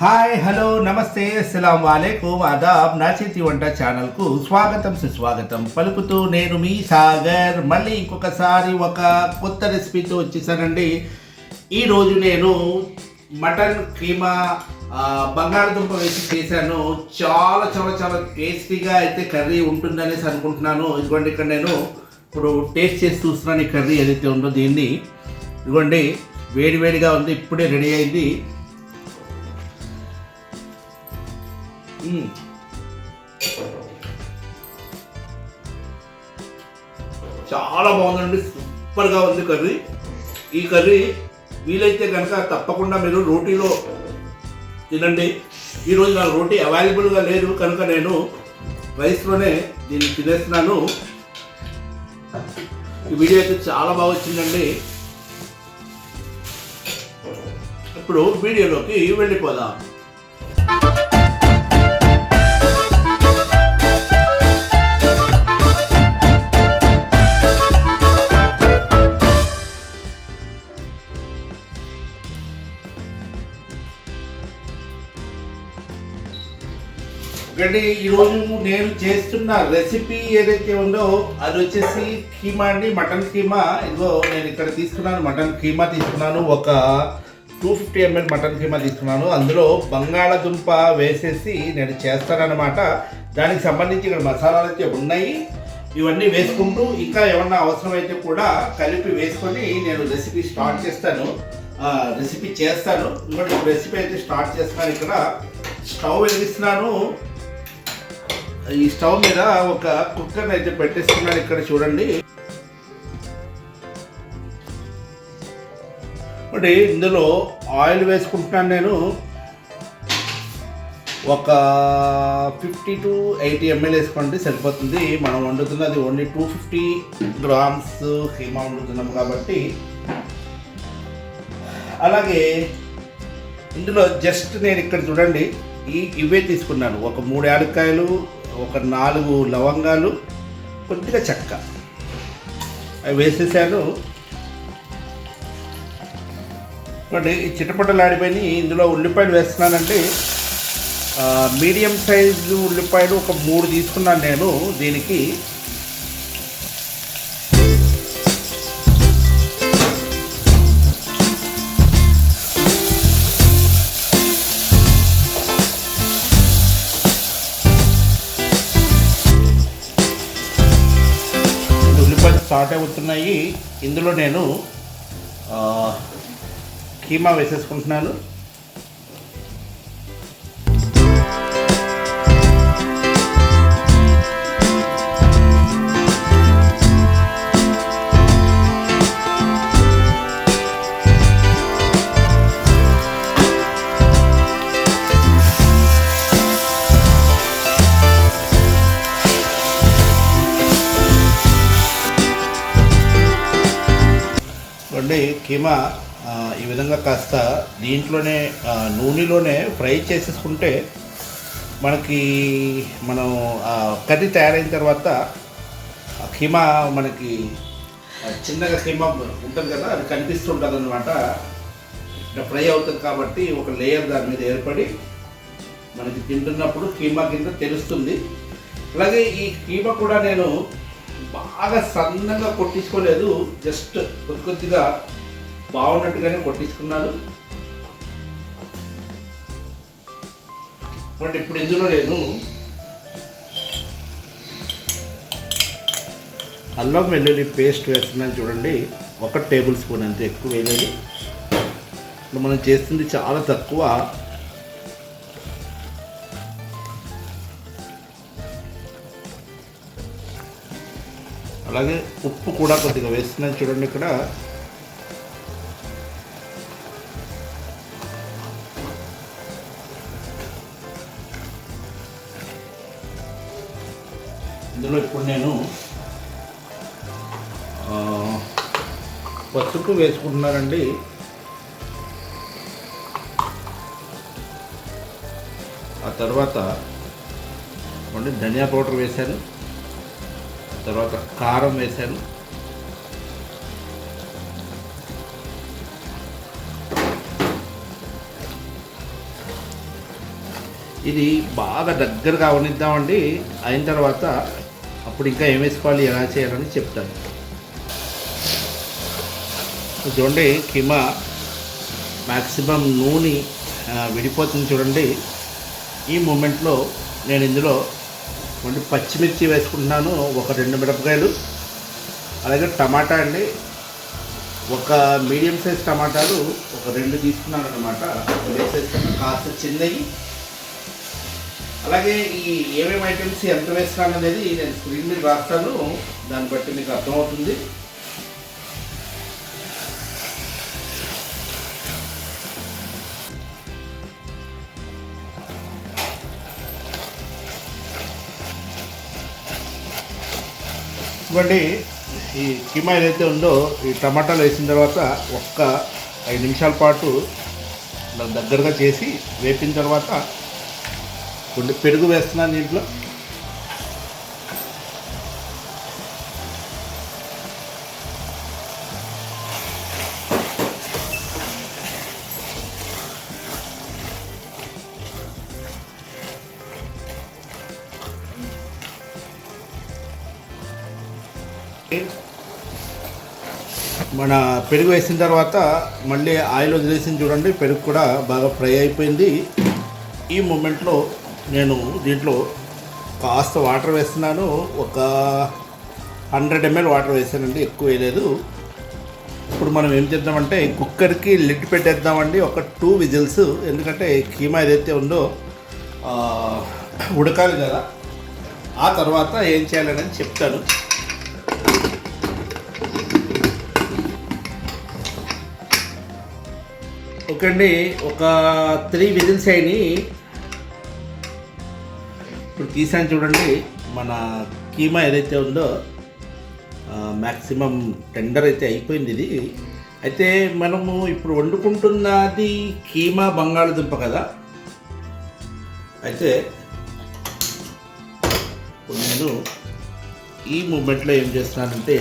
Hi hello నమస్తే అస్సలం వాలేకుమ్ అదాబ్ నా చేతి వంట ఛానల్కు స్వాగతం సుస్వాగతం. పలుకుతూ నేను మీ సాగర్. మళ్ళీ ఇంకొకసారి ఒక కొత్త రెసిపీతో వచ్చేసానండి. ఈరోజు నేను మటన్ కీమా బంగాళదుంప వేసి చేశాను. చాలా చాలా చాలా టేస్టీగా అయితే కర్రీ ఉంటుందనేసి అనుకుంటున్నాను. ఇదిగోండి ఇక్కడ నేను ఇప్పుడు టేస్ట్ చేసి చూస్తున్నాను ఈ కర్రీ ఏదైతే ఉందో దీన్ని. ఇదిగోండి వేడి వేడిగా ఉంది. ఇప్పుడే రెడీ అయింది. Mm. చాలా బాగుందండి సూపర్గా ఉంది కర్రీ. ఈ కర్రీ వీలైతే కనుక తప్పకుండా మీరు రోటీలో తినండి. ఈరోజు నా రోటీ అవైలబుల్గా లేదు కనుక నేను రైస్లోనే దీన్ని తినేస్తున్నాను. ఈ వీడియో అయితే చాలా బాగా వచ్చిందండి. ఇప్పుడు వీడియోలోకి వెళ్ళిపోదాం. ఎందుకంటే ఈరోజు నేను చేస్తున్న రెసిపీ ఏదైతే ఉందో అది వచ్చేసి కీమా అండి మటన్ కీమా. ఇదిగో నేను ఇక్కడ తీసుకున్నాను మటన్ కీమా తీసుకున్నాను. ఒక two fifty ML mutton keema తీసుకున్నాను. అందులో బంగాళదుంప వేసేసి నేను చేస్తానన్నమాట. దానికి సంబంధించి ఇక్కడ మసాలాలు అయితే ఉన్నాయి. ఇవన్నీ వేసుకుంటూ ఇంకా ఏమన్నా అవసరమైతే కూడా కలిపి వేసుకొని నేను రెసిపీ స్టార్ట్ చేస్తాను. రెసిపీ చేస్తాను. ఇంకోటి రెసిపీ అయితే స్టార్ట్ చేస్తున్నాను ఇక్కడ. స్టవ్ వెలిగిస్తున్నాను. ఈ స్టవ్ మీద ఒక కుక్కర్ని అయితే పెట్టేస్తున్నాను ఇక్కడ చూడండి. ఒకటి ఇందులో ఆయిల్ వేసుకుంటున్నాను నేను. ఒక ఫిఫ్టీ టు ఎయిటీ ఎంఎల్ వేసుకోండి సరిపోతుంది. మనం వండుతున్నది only two fifty grams Hima వండుతున్నాం కాబట్టి. అలాగే ఇందులో జస్ట్ నేను ఇక్కడ చూడండి ఈ ఇవే తీసుకున్నాను. ఒక మూడు యాలక్కాయలు ఒక నాలుగు లవంగాలు కొద్దిగా చెక్క. అవి వేసేసాను. ఒకటి ఈ చిటపటలాడిపోయి ఇందులో ఉల్లిపాయలు వేస్తున్నానండి. మీడియం సైజు ఉల్లిపాయలు ఒక మూడు తీసుకున్నాను నేను దీనికి. స్టార్ట్ అవుతున్నాయి ఇందులో నేను కీమా వేసేసుకుంటున్నాను. చూడండి కీమా ఈ విధంగా కాస్త దీంట్లోనే నూనెలోనే ఫ్రై చేసేసుకుంటే మనకి మనం కర్రీ తయారైన తర్వాత ఆ కీమా మనకి చిన్నగా కీమా ఉంటుంది కదా అది కనిపిస్తుంటుంది అనమాట ఇట్లా ఫ్రై అవుతుంది కాబట్టి ఒక లేయర్ దాని మీద ఏర్పడి మనకి తింటున్నప్పుడు కీమా కింద తెలుస్తుంది. అలాగే ఈ కీమా కూడా నేను బాగా సన్నగా కొట్టించుకోలేదు. జస్ట్ కొద్ది కొద్దిగా బాగున్నట్టుగానే కొట్టించుకున్నాను. బట్ ఇప్పుడు ఇందులో నేను అల్లం వెల్లుల్లి పేస్ట్ వేస్తున్నాను చూడండి. ఒక టేబుల్ స్పూన్ అంతే ఎక్కువ వేయలేదు. ఇప్పుడు మనం చేస్తుంది చాలా తక్కువ. అలాగే ఉప్పు కూడా కొద్దిగా వేస్తున్నాను చూడండి ఇక్కడ. ఇందులో ఇప్పుడు నేను పసుపు వేసుకుంటున్నానండి. ఆ తర్వాత అంటే ధనియా పౌడర్ వేశాను. తర్వాత కారం వేశాను. ఇది బాగా దగ్గరగా అవనిద్దామండి. అయిన తర్వాత అప్పుడు ఇంకా ఏం వేసుకోవాలి ఎలా చేయాలని చెప్తాను. చూడండి కిమా మ్యాక్సిమం నూనె విడిపోతుంది చూడండి. ఈ మూమెంట్లో నేను ఇందులో మళ్ళీ పచ్చిమిర్చి వేసుకుంటున్నాను ఒక రెండు మిరపకాయలు. అలాగే టమాటా అండి. ఒక మీడియం సైజ్ టమాటాలు ఒక రెండు తీసుకున్నాను అనమాట వేసేస్తాను కాస్త చిన్నవి. అలాగే ఈ ఏమేమి ఐటమ్స్ ఎంత వేస్తాను అనేది నేను స్క్రీన్ మీద రాస్తాను. దాన్ని బట్టి మీకు అర్థమవుతుంది. ఇటువంటి ఈ కీమా ఏదైతే ఉందో ఈ టమాటాలు వేసిన తర్వాత ఒక్క ఐదు నిమిషాల పాటు దగ్గరగా చేసి వేపిన తర్వాత కొన్ని పెరుగు వేస్తున్నాను దీంట్లో. మన పెరుగు వేసిన తర్వాత మళ్ళీ ఆయిల్ వదిలేసింది చూడండి పెరుగు కూడా బాగా ఫ్రై అయిపోయింది. ఈ మూమెంట్లో నేను దీంట్లో కాస్త వాటర్ వేస్తున్నాను. ఒక హండ్రెడ్ ఎంఎల్ వాటర్ వేసానండి ఎక్కువ వేయలేదు. ఇప్పుడు మనం ఏం చేద్దామంటే కుక్కర్కి లిడ్ పెట్టేద్దామండి ఒక టూ విజిల్స్. ఎందుకంటే కీమా ఏదైతే ఉందో ఉడకాలి కదా. ఆ తర్వాత ఏం చేయాలనేది చెప్తాను. ఓకే అండి ఒక త్రీ విజిల్స్ అయినాయి ఇప్పుడు తీసాను చూడండి. మన కీమా ఏదైతే ఉందో మ్యాక్సిమం టెండర్ అయితే అయిపోయింది ఇది. అయితే మనము ఇప్పుడు వండుకుంటున్నది కీమా బంగాళదుంప కదా. అయితే నేను ఈ మూమెంట్లో ఏం చేస్తున్నానంటే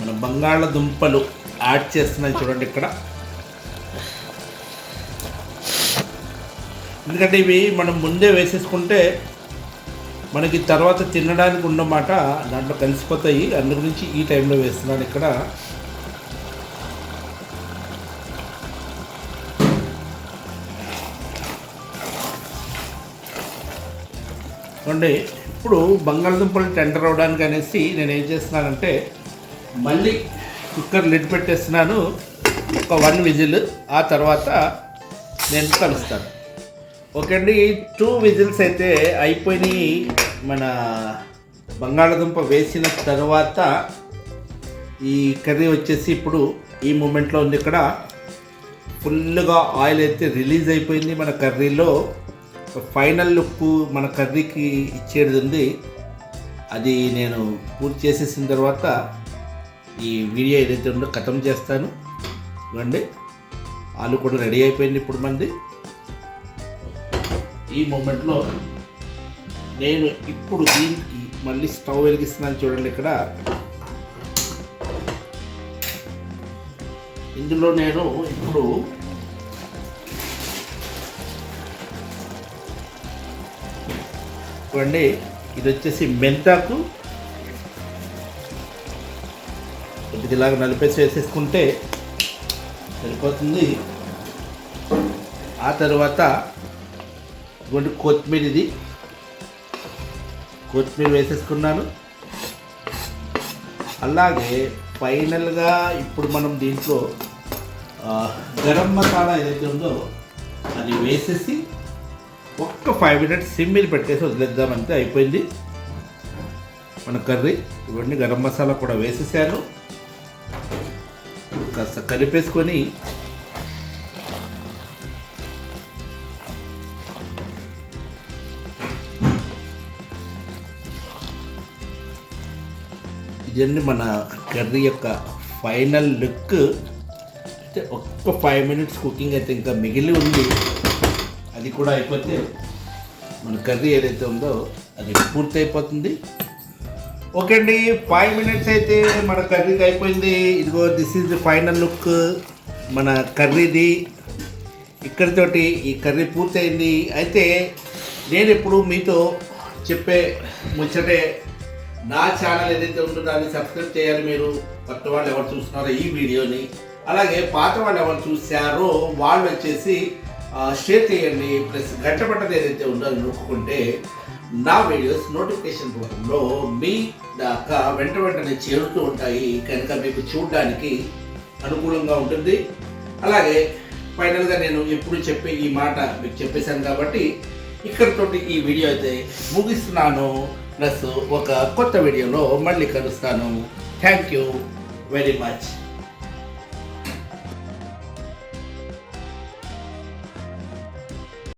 మన బంగాళదుంపలు యాడ్ చేస్తున్నాయి చూడండి ఇక్కడ. ఎందుకంటే ఇవి మనం ముందే వేసేసుకుంటే మనకి తర్వాత తినడానికి ఉన్నమాట దాంట్లో కలిసిపోతాయి. అందు గురించి ఈ టైంలో వేస్తున్నాను ఇక్కడ. చూడండి ఇప్పుడు బంగాళదుంపలు టెండర్ అవడానికి అనేసి నేను ఏం చేస్తున్నానంటే మళ్ళీ కుక్కర్ లిడ్ పెట్టేస్తున్నాను. ఒక వన్ విజిల్ ఆ తర్వాత నేను కలుస్తాను. ఓకే అండి టూ విజిల్స్ అయితే అయిపోయినాయి. మన బంగాళదుంప వేసిన తర్వాత ఈ కర్రీ వచ్చేసి ఇప్పుడు ఈ మూమెంట్లో ఉంది ఇక్కడ. ఫుల్గా ఆయిల్ అయితే రిలీజ్ అయిపోయింది మన కర్రీలో. ఫైనల్ లుక్ మన కర్రీకి ఇచ్చేది ఉంది. అది నేను పూర్తి చేసేసిన తర్వాత ఈ వీడియో ఏదైతే ఉందో ఖతం చేస్తాను. ఇవ్వండి. ఆలు కూడా రెడీ అయిపోయింది ఇప్పుడు మంది. ఈ మూమెంట్లో నేను ఇప్పుడు దీనికి మళ్ళీ స్టవ్ వెలిగిస్తున్నాను చూడండి ఇక్కడ. ఇందులో నేను ఇప్పుడు చూడండి ఇది వచ్చేసి మెంతాకు. కొద్దిగా ఇలాగ నలిపేసి వేసేసుకుంటే సరిపోతుంది. ఆ తర్వాత ఇటువంటి కొత్తిమీర ఇది కొత్తిమీర వేసేసుకున్నాను. అలాగే ఫైనల్గా ఇప్పుడు మనం దీంట్లో గరం మసాలా ఏదైతే ఉందో అది వేసేసి ఒక్క ఫైవ్ మినిట్స్ సిమ్మిల్ పెట్టేసి వదిలేద్దామంటే అయిపోయింది. మన కర్రీ ఇవన్నీ గరం మసాలా కూడా వేసేసాను. కాస్త కలిపేసుకొని ఇదండి మన కర్రీ యొక్క ఫైనల్ లుక్. అయితే ఒక్క ఫైవ్ మినిట్స్ కుకింగ్ అయితే ఇంకా మిగిలి ఉంది. అది కూడా అయిపోతే మన కర్రీ ఏదైతే ఉందో అది పూర్తి అయిపోతుంది ఓకే అండి ఫైవ్ మినిట్స్ అయితే మన కర్రీకి అయిపోయింది. ఇదిగో this is the final look మన కర్రీది. ఇక్కడితోటి ఈ కర్రీ పూర్తయింది. అయితే నేను ఇప్పుడు మీతో చెప్పే ముచ్చటే నా ఛానల్ ఏదైతే ఉందో దాన్ని సబ్స్క్రైబ్ చేయాలి మీరు. కొత్త వాళ్ళు ఎవరు చూస్తున్నారో ఈ వీడియోని. అలాగే పాత వాళ్ళు ఎవరు చూశారో వాళ్ళు వచ్చేసి షేర్ చేయండి. ప్లస్ గంట పట్టది ఏదైతే ఉందో అది నొక్కుంటే నా వీడియోస్ నోటిఫికేషన్ రూపంలో మీ దాకా వెంట వెంటనే చేరుతూ ఉంటాయి. కనుక మీకు చూడడానికి అనుకూలంగా ఉంటుంది. అలాగే ఫైనల్గా నేను ఎప్పుడు చెప్పే ఈ మాట మీకు చెప్పేశాను కాబట్టి ఇక్కడితోటి ఈ వీడియో అయితే ముగిస్తున్నాను. ప్లస్ ఒక కొత్త వీడియోలో మళ్ళీ కలుస్తాను. Thank you very much